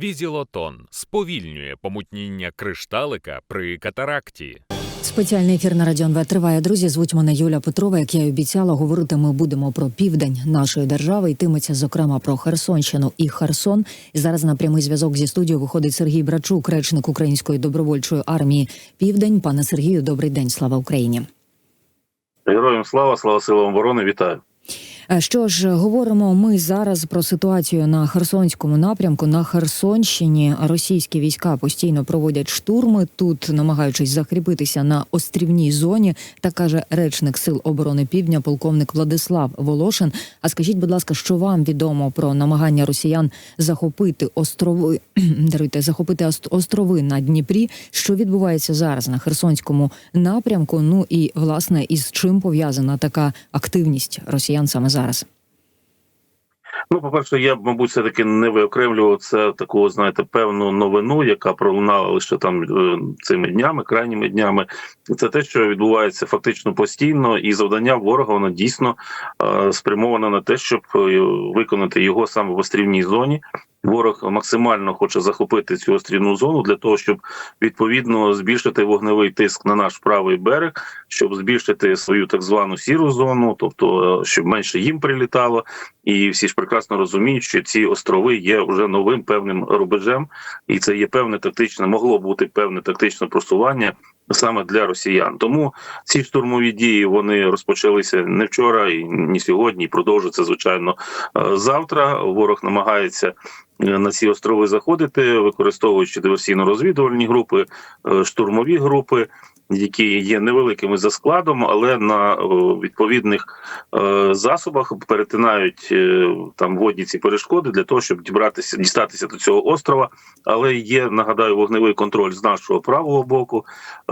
Візілотон сповільнює помутніння кришталика при катаракті. Спеціальний ефір на Радіон В триває. Друзі, звуть мене Юля Петрова. Як я й обіцяла, говорити ми будемо про південь нашої держави. Йтиметься зокрема про Херсонщину і Херсон. І зараз на прямий зв'язок зі студією виходить Сергій Брачук, речник Української добровольчої армії Південь. Пане Сергію, добрий день. Слава Україні. Героям слава, слава силам оборони, вітаю. Е, Що ж, говоримо ми зараз про ситуацію на Херсонському напрямку. На Херсонщині російські війська постійно проводять штурми тут, намагаючись закріпитися на острівній зоні. Так каже речник сил оборони Півдня, полковник Владислав Волошин. А скажіть, будь ласка, що вам відомо про намагання росіян захопити острови даруйте, захопити острови на Дніпрі? Що відбувається зараз на Херсонському напрямку? Ну і власне із чим пов'язана така активність росіян саме зараз? Ну, по-перше, я б, мабуть, все таки не виокремлював це таку, знаєте, певну новину, яка пролунала лише там е, цими днями, крайніми днями. Це те, що відбувається фактично постійно, і завдання ворога воно дійсно е, спрямоване на те, щоб е, виконати його саме в острівній зоні. Ворог максимально хоче захопити цю острівну зону для того, щоб відповідно збільшити вогневий тиск на наш правий берег, щоб збільшити свою так звану сіру зону, тобто е, щоб менше їм прилітало. І всі ж прекрасно розуміють, що ці острови є вже новим певним рубежем, і це є певне тактичне, могло бути певне тактичне просування саме для росіян. Тому ці штурмові дії вони розпочалися не вчора, і не сьогодні, і продовжуються звичайно е, завтра. Ворог намагається. Е, На ці острови заходити, використовуючи диверсійно-розвідувальні групи, е, штурмові групи, які є невеликими за складом, але на відповідних е, засобах перетинають е, там водні ці перешкоди для того, щоб дібратися, дістатися до цього острова. Але є, нагадаю, вогневий контроль з нашого правого боку,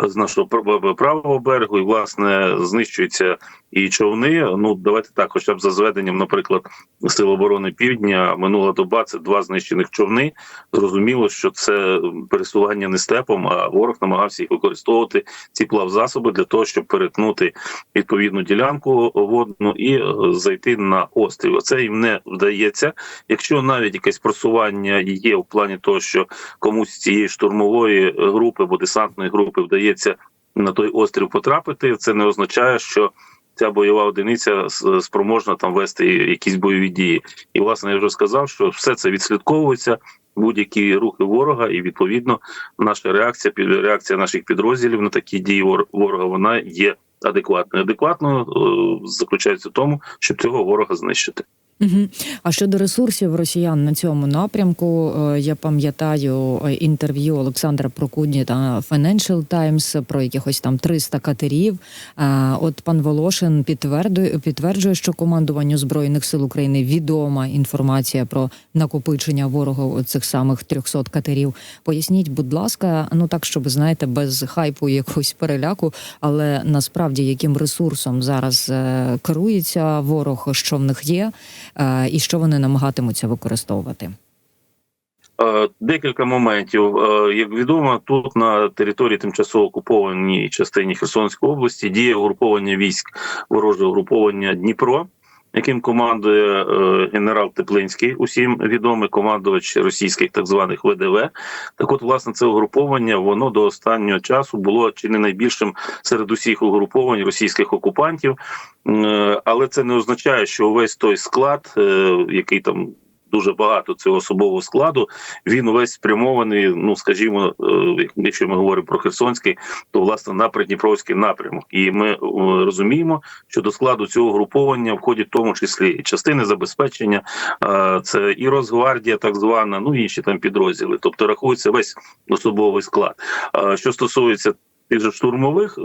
е, з нашого пр- правого берегу, і власне знищуються і човни. Ну давайте так, хоча б за зведенням, наприклад, Сил оборони Півдня, минула доба це два знищених човни. Зрозуміло, що це пересування не степом, а ворог намагався їх використовувати ці плавзасоби для того, щоб перетнути відповідну ділянку водну і е, зайти на острів. Це їм не вдається. Якщо навіть якесь просування є в плані того, що комусь цієї штурмової групи або десантної групи вдається на той острів потрапити, це не означає, що ця бойова одиниця спроможна там вести якісь бойові дії. І власне я вже сказав, що все це відслідковується. Будь-які рухи ворога, і відповідно наша реакція, під- реакція наших підрозділів на такі дії вор- ворога, вона є адекватною. Адекватно е, заключається в тому, щоб цього ворога знищити. Угу. А щодо ресурсів росіян на цьому напрямку, е, я пам'ятаю е, інтерв'ю Олександра Прокудні та Financial Times про якихось там 300 катерів. Е, От пан Волошин підтвердує, підтверджує, що командуванню збройних сил України відома інформація про накопичення ворога цих самих 300 катерів. Поясніть, будь ласка, ну так, щоб знаєте, без хайпу якогось переляку, але насправді яким ресурсом зараз керується ворог, що в них є, і що вони намагатимуться використовувати. Е, Декілька моментів. Е, Як відомо, тут на території тимчасово окупованій частині Херсонської області діє угруповання військ ворожого угруповання Дніпро, яким командує е, генерал Теплинський, усім відомий командувач російських так званих ВДВ. Так, от, власне, це угруповання воно до останнього часу було чи не найбільшим серед усіх угруповань російських окупантів. Е, Але це не означає, що увесь той склад, е, який там дуже багато цього особового складу, він увесь спрямований. Ну скажімо, е, якщо ми говоримо про Херсонський, то власне на Придніпровський напрямок. І ми е, розуміємо, що до складу цього груповання входять в тому числі частини забезпечення, е, це і Росгвардія, так звана, ну інші там підрозділи. Тобто рахується весь особовий склад. Що стосується тих же штурмових,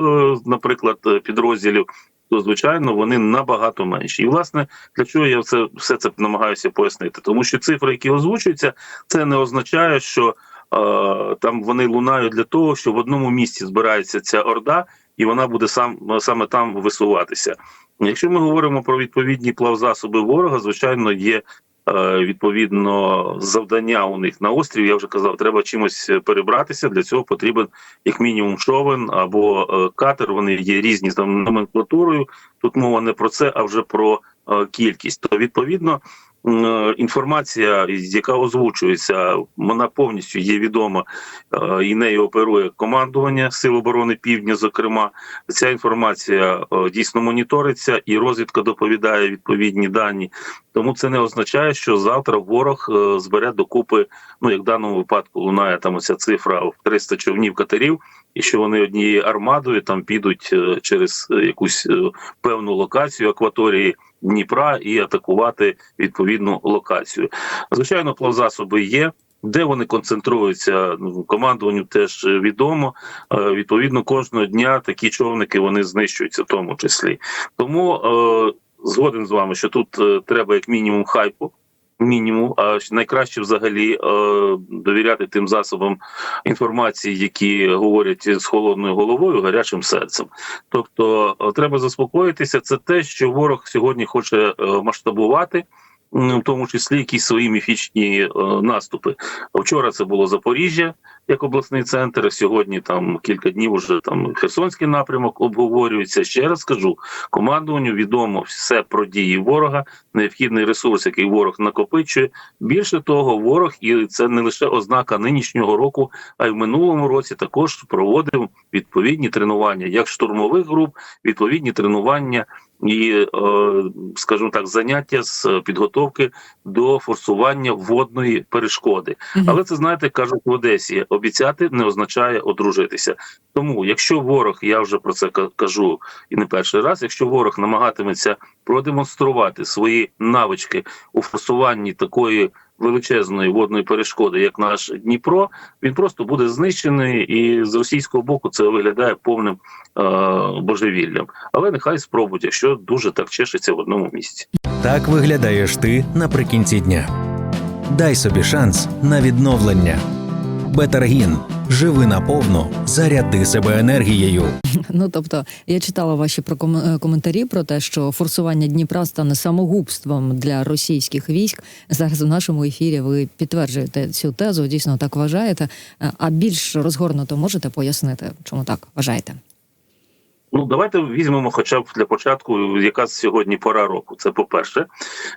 наприклад, підрозділів. То звичайно вони набагато менші, і власне для чого я це все це намагаюся пояснити? Тому що цифри, які озвучуються, це не означає, що е, там вони лунають для того, що в одному місці збирається ця орда, і вона буде сам саме там висуватися. Якщо ми говоримо про відповідні плавзасоби ворога, звичайно, є. Е, Відповідно, завдання у них на острів, я вже казав, треба чимось перебратися. Для цього потрібен як мінімум шовен або е, катер. Вони є різні за номенклатурою. Тут мова не про це, а вже про е, кількість. То відповідно інформація, яка озвучується, вона повністю є відома е, і нею оперує командування Сил оборони Півдня. Зокрема, ця інформація е, дійсно моніториться, і розвідка доповідає відповідні дані. Тому це не означає, що завтра ворог е, збере докупи. Ну як в даному випадку лунає там оця цифра в 300 човнів катерів, і що вони однією армадою там підуть е, через е, якусь е, певну локацію акваторії Дніпра і атакувати відповідну локацію. Звичайно, плавзасоби є. Де вони концентруються, ну, командуванню теж відомо. Е, Відповідно, кожного дня такі човники вони знищуються, в тому числі. Тому е, згоден з вами, що тут е, треба як мінімум хайпу. Мінімум, а найкраще взагалі е, довіряти тим засобам інформації, які говорять з холодною головою, гарячим серцем. Тобто, е, треба заспокоїтися. Це те, що ворог сьогодні хоче е, масштабувати, в тому числі якісь свої міфічні е, наступи. Вчора це було Запоріжжя як обласний центр. Сьогодні там кілька днів уже там Херсонський напрямок обговорюється. Ще раз скажу, командуванню відомо все про дії ворога, необхідний ресурс, який ворог накопичує. Більше того, ворог і це не лише ознака нинішнього року, а й в минулому році також проводив відповідні тренування, як штурмових груп, відповідні тренування і, е, скажімо так, заняття з підготовки до форсування водної перешкоди. Але це знаєте, кажуть в Одесі: обіцяти не означає одружитися. Тому, якщо ворог, я вже про це ка- кажу і не перший раз, якщо ворог намагатиметься продемонструвати свої навички у форсуванні такої величезної водної перешкоди, як наш Дніпро, він просто буде знищений, і з російського боку це виглядає повним е- божевіллям. Але нехай спробують, якщо дуже так чешеться в одному місці. Так виглядаєш ти наприкінці дня. Дай собі шанс на відновлення. Бетаргін. Живи наповну, заряди себе енергією. Ну тобто, я читала ваші проком- е, коментарі про те, що форсування Дніпра стане самогубством для російських військ. Зараз в нашому ефірі ви підтверджуєте цю тезу. Дійсно так вважаєте. Е, А більш розгорнуто можете пояснити, чому так вважаєте? Ну, давайте візьмемо, хоча б для початку, яка сьогодні пора року. Це по-перше,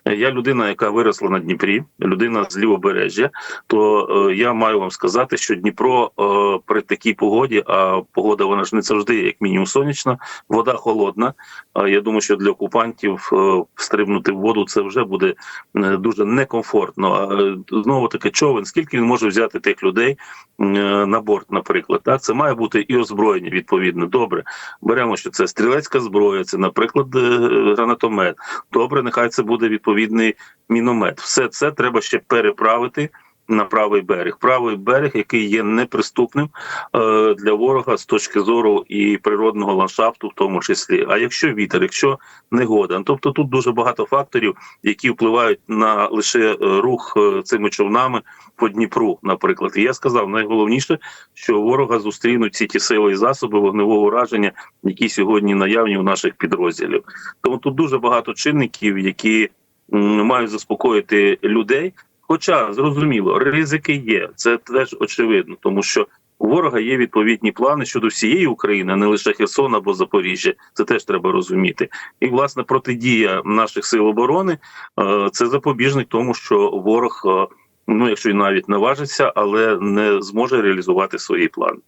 Е, я людина, яка виросла на Дніпрі, людина з лівобережжя. То е, я маю вам сказати, що Дніпро е, при такій погоді, а погода вона ж не завжди, як мінімум, сонячна, вода холодна. А я думаю, що для окупантів е, стрибнути в воду це вже буде е, дуже некомфортно. Е, знову таки човен, скільки він може взяти тих людей е, на борт, наприклад, так це має бути і озброєння відповідно. Добре, беремо, що це стрілецька зброя, це, наприклад, е, гранатомет. Добре, нехай це буде відповідний міномет. Все це треба ще переправити. На правий берег, правий берег, який є неприступним е, для ворога з точки зору і природного ландшафту, в тому числі. А якщо вітер, якщо негода, тобто тут дуже багато факторів, які впливають на лише е, рух е, цими човнами по Дніпру, наприклад. І я сказав, найголовніше, що ворога зустрінуть ці ті сили і засоби вогневого ураження, які сьогодні наявні у наших підрозділів. Тому тут дуже багато чинників, які мають заспокоїти людей. Хоча зрозуміло, ризики є, це теж очевидно, тому що у ворога є відповідні плани щодо всієї України, не лише Херсона або Запоріжжя. Це теж треба розуміти. І власне протидія наших сил оборони е, це запобіжник тому, що ворог, е, ну якщо й навіть наважиться, але не зможе реалізувати свої плани.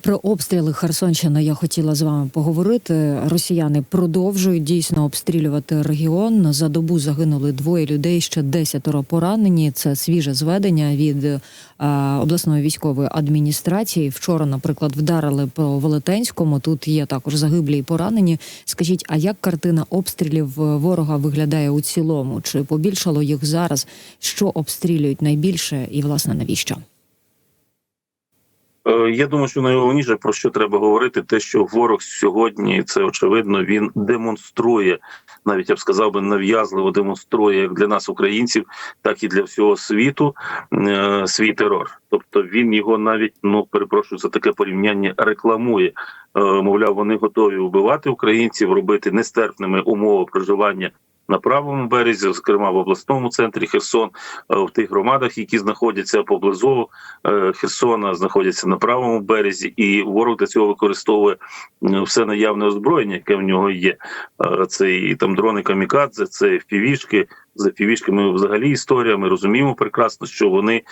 Про обстріли Херсонщини я хотіла з вами поговорити. Росіяни продовжують дійсно обстрілювати регіон. За добу загинули двоє людей, ще десятеро поранені. Це свіже зведення від е, обласної військової адміністрації. Вчора, наприклад, вдарили по Велетенському. Тут є також загиблі і поранені. Скажіть, а як картина обстрілів ворога виглядає у цілому? Чи побільшало їх зараз? Що обстрілюють найбільше, і власне навіщо? Е, Я думаю, що найголовніше про що треба говорити, те, що ворог сьогодні це очевидно. Він демонструє, навіть я б сказав би, нав'язливо демонструє як для нас, українців, так і для всього світу е, свій терор. Тобто він його навіть ну перепрошую за таке порівняння рекламує. Е, Мовляв, вони готові вбивати українців, робити нестерпними умови проживання. На правому березі, зокрема в обласному центрі Херсон, е, в тих громадах, які знаходяться поблизу е, Херсона, знаходяться на правому березі, і ворог для цього використовує все наявне озброєння, яке в нього є. Е, Це і там дрони камікадзе, це впівішки, з FPV-шками взагалі історія. Ми розуміємо прекрасно, що вони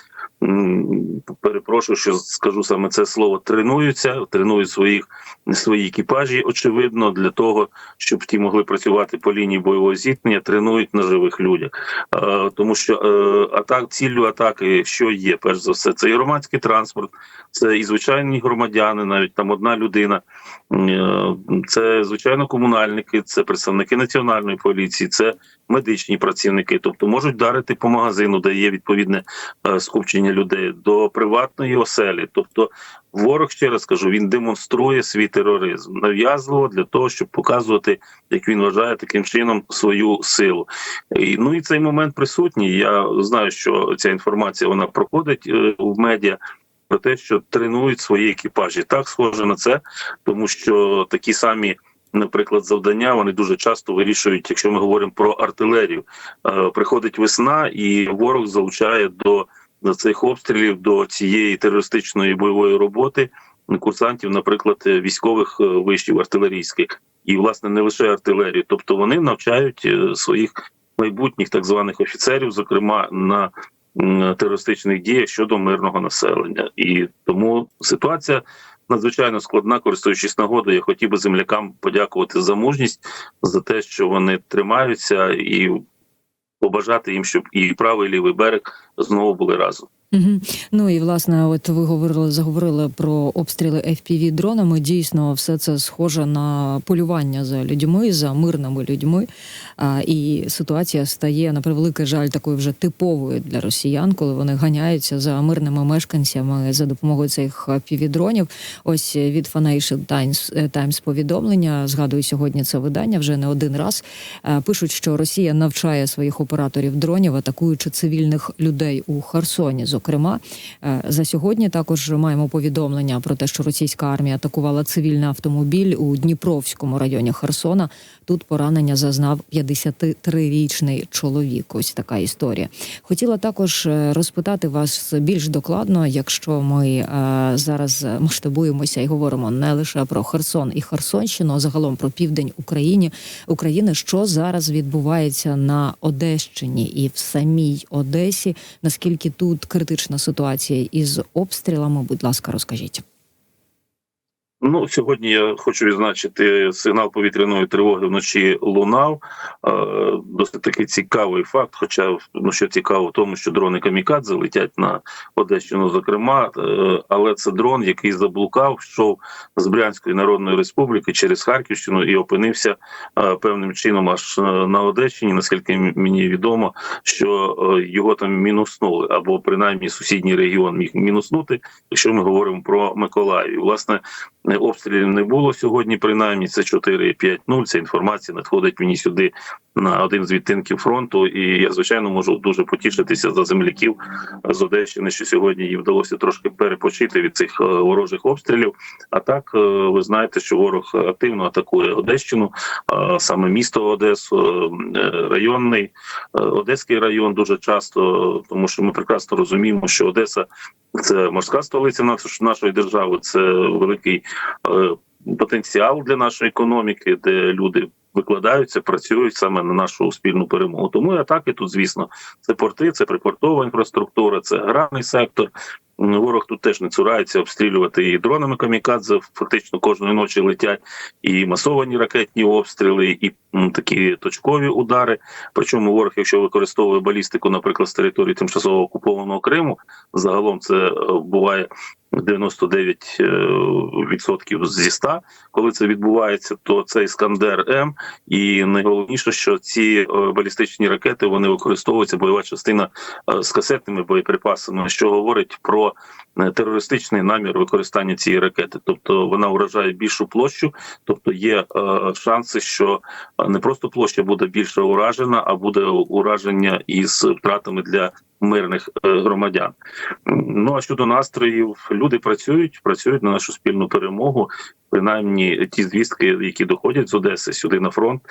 перепрошую, що скажу саме це слово тренуються, тренують своїх свої екіпажі, очевидно, для того, щоб ті могли працювати по лінії бойового зіткнення, тренують на живих людях. Тому що е, атак, ціллю атаки, що є, перш за все, це і громадський транспорт, це і звичайні громадяни, навіть там одна людина, Е, це звичайно комунальники, це представники національної поліції, це медичні працівники, тобто можуть вдарити по магазину, де є відповідне е, скупчення людей до приватної оселі. Тобто, ворог ще раз кажу, він демонструє свій тероризм нав'язливо для того, щоб показувати, як він вважає таким чином свою силу. І, ну і цей момент присутній. Я знаю, що ця інформація вона проходить е, в медіа. Про те, що тренують свої екіпажі, так схоже на це, тому що такі самі, наприклад, завдання вони дуже часто вирішують, якщо ми говоримо про артилерію. Е, приходить весна, і ворог залучає до, цих обстрілів, до цієї терористичної бойової роботи курсантів, наприклад, військових е, вишів артилерійських, і власне не лише артилерію, тобто вони навчають е, своїх майбутніх так званих офіцерів, зокрема на терористичних діях щодо мирного населення, і тому ситуація надзвичайно складна. Користуючись нагодою, я хотів би землякам подякувати за мужність за те, що вони тримаються, і побажати їм, щоб і правий і лівий берег знову були разом. Угу. Ну і власне, от ви говорили, заговорили про обстріли fpv дронами. Дійсно, все це схоже на полювання за людьми, за мирними людьми. А, і ситуація стає на превеликий жаль такою вже типовою для росіян, коли вони ганяються за мирними мешканцями за допомогою цих fpv дронів. Ось від Financial Times, Times повідомлення. Згадую сьогодні це видання вже не один раз. Е, Пишуть, що Росія навчає своїх операторів дронів, атакуючи цивільних людей у Херсоні. Зокрема, Е, за сьогодні також маємо повідомлення про те, що російська армія атакувала цивільний автомобіль у Дніпровському районі Херсона. Тут поранення зазнав 53-річний чоловік. Ось така історія. Хотіла також е, розпитати вас більш докладно, якщо ми е, зараз масштабуємося і говоримо не лише про Херсон і Херсонщину, а загалом про південь України України, що зараз відбувається на Одещині і в самій Одесі. Наскільки тут критична ситуація із обстрілами? Будь ласка, розкажіть. Ну сьогодні я хочу відзначити сигнал повітряної тривоги вночі лунав. Е, Досить такий цікавий факт. Хоча ну що цікаво, в тому, що дрони камікадзе летять на Одещину, зокрема, е, але це дрон, який заблукав, йшов з Брянської народної республіки через Харківщину і опинився е, певним чином аж е, на Одещині. Наскільки мені відомо, що е, його там мінуснули, або принаймні сусідній регіон міг мінуснути, якщо ми говоримо про Миколаїв. Власне. Обстрілів не було сьогодні, принаймні це 4,5-0. Ця інформація надходить мені сюди на один з відтинків фронту. І я звичайно можу дуже потішитися за земляків з Одещини, що сьогодні їй вдалося трошки перепочити від цих е, ворожих обстрілів. А так е, ви знаєте, що ворог активно атакує Одещину, саме місто Одесу, е, районний Одеський район дуже часто, тому що ми прекрасно розуміємо, що Одеса це морська столиця нашої держави, це великий потенціал для нашої економіки, де люди викладаються, працюють саме на нашу спільну перемогу. Тому і атаки тут, звісно, це порти, це припортова інфраструктура, це аграрний сектор. Ворог тут теж не цурається обстрілювати і дронами камікадзе. Фактично кожної ночі летять і масовані ракетні обстріли, і такі точкові удари. Причому ворог, якщо використовує балістику, наприклад, з території тимчасово окупованого Криму, загалом це е, буває 99% зі 100, коли це відбувається, то це Іскандер М. І найголовніше, що ці е, балістичні ракети вони використовуються бойова частина е, з касетними боєприпасами, що говорить про е, терористичний намір використання цієї ракети. Тобто вона вражає більшу площу, тобто є е, шанси, що е, не просто площа буде більше уражена, а буде ураження із втратами для мирних е, громадян. Ну а щодо настроїв, люди працюють, працюють на нашу спільну перемогу. Принаймні, ті звістки, які доходять з Одеси сюди на фронт,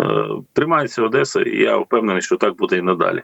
е, тримається Одеса, і я впевнений, що так буде і надалі.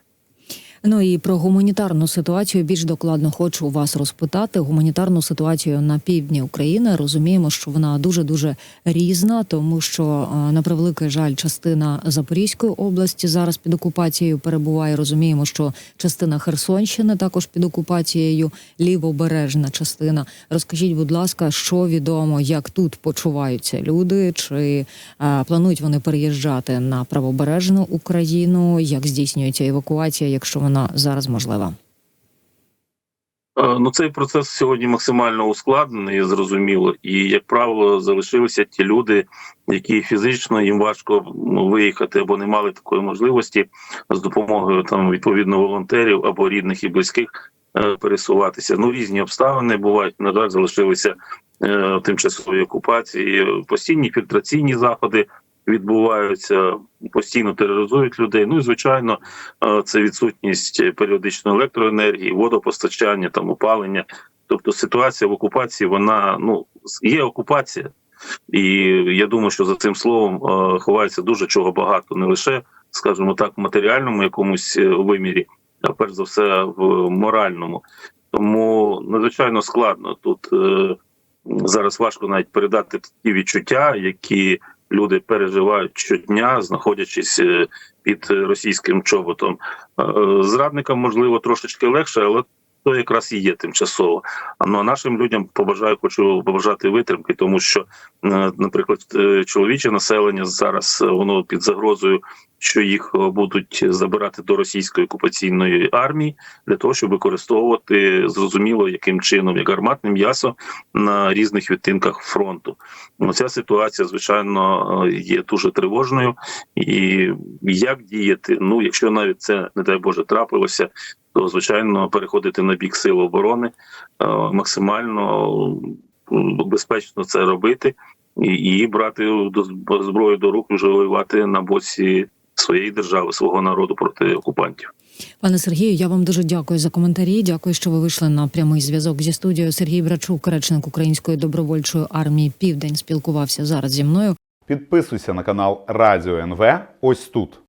Ну і про гуманітарну ситуацію більш докладно хочу вас розпитати. Гуманітарну ситуацію на півдні України розуміємо, що вона дуже дуже різна, тому що е, на превеликий жаль, частина Запорізької області зараз під окупацією перебуває. Розуміємо, що частина Херсонщини також під окупацією, лівобережна частина. Розкажіть, будь ласка, що відомо, як тут почуваються люди, чи е, планують вони переїжджати на правобережну Україну? Як здійснюється евакуація, якщо вона зараз можлива? Е, Ну, цей процес сьогодні максимально ускладнений, зрозуміло, і як правило, залишилися ті люди, які фізично їм важко ну, виїхати або не мали такої можливості з допомогою там відповідно волонтерів або рідних і близьких е, пересуватися. Ну різні обставини бувають. На жаль, залишилися е, тимчасові окупації, постійні фільтраційні заходи. Відбуваються постійно тероризують людей. Ну і звичайно, е, це відсутність періодичної електроенергії, водопостачання, там опалення. Тобто ситуація в окупації, вона ну є окупація, і я думаю, що за цим словом е, ховається дуже чого багато, не лише, скажімо так, в матеріальному якомусь е, вимірі, а перш за все в моральному. Тому надзвичайно складно тут зараз важко навіть передати ті відчуття, які люди переживають щодня, знаходячись е, під російським чоботом. Е, Зрадникам можливо трошечки легше, але то якраз і є тимчасово. А ну а нашим людям побажаю, хочу побажати витримки, тому що, е, наприклад, е, чоловіче населення зараз е, воно під загрозою, що їх е, будуть забирати до російської окупаційної армії для того, щоб використовувати зрозуміло яким чином як гарматне м'ясо на різних відтинках фронту. Ну, ця ситуація, звичайно, е, є дуже тривожною. І як діяти? Ну, якщо навіть це не дай Боже трапилося, то звичайно переходити на бік сил оборони е, максимально безпечно це робити і, брати зброю до рук вже воювати на боці своєї держави, свого народу проти окупантів. Пане Сергію, я вам дуже дякую за коментарі. Дякую, що ви вийшли на прямий зв'язок зі студією. Сергій Брачук, речник Української добровольчої армії Південь, спілкувався зараз зі мною. Підписуйся на канал Радіо НВ ось тут.